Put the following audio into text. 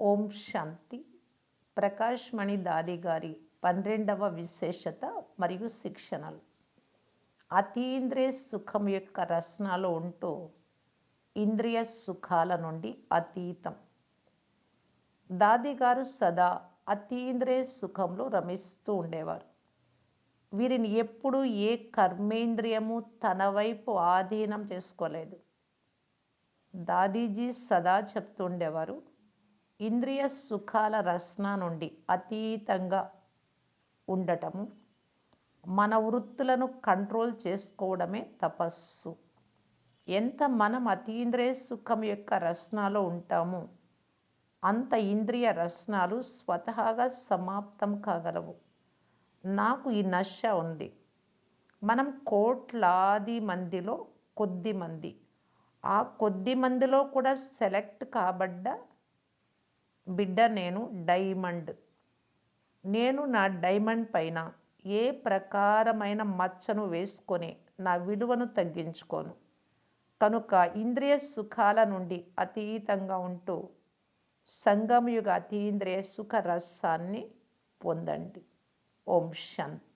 ఓం శాంతి. ప్రకాష్ మణి దాది గారి పన్నెండవ విశేషత మరియు శిక్షణలు. అతీంద్రియ సుఖం యొక్క రచనలో ఉంటూ ఇంద్రియ సుఖాల నుండి అతీతం. దాది గారు సదా అతీంద్రియ సుఖంలో రమిస్తూ ఉండేవారు. వీరిని ఎప్పుడూ ఏ కర్మేంద్రియము తన వైపు ఆధీనం చేసుకోలేదు. దాదీజీ సదా చెప్తుండేవారు ఇంద్రియ సుఖాల రసన నుండి అతీతంగా ఉండటము మన వృత్తులను కంట్రోల్ చేసుకోవడమే తపస్సు. ఎంత మనం అతీంద్రియ సుఖం యొక్క రసనాలో ఉంటామో అంత ఇంద్రియ రసనాలు స్వతహాగా సమాప్తం కాగలవు. నాకు ఈ నశ ఉంది. మనం కోట్లాది మందిలో కొద్ది మంది. ఆ కొద్ది మందిలో కూడా సెలెక్ట్ కాబడ్డ బిడ్డ నేను డైమండ్. నేను నా డైమండ్ పైన ఏ ప్రకారమైన మచ్చను వేసుకొని నా విలువను తగ్గించుకోను. కనుక ఇంద్రియ సుఖాల నుండి అతీతంగా ఉంటూ సంగమయుగ అతీంద్రియ సుఖ రసాన్ని పొందండి. ఓం శాంతి.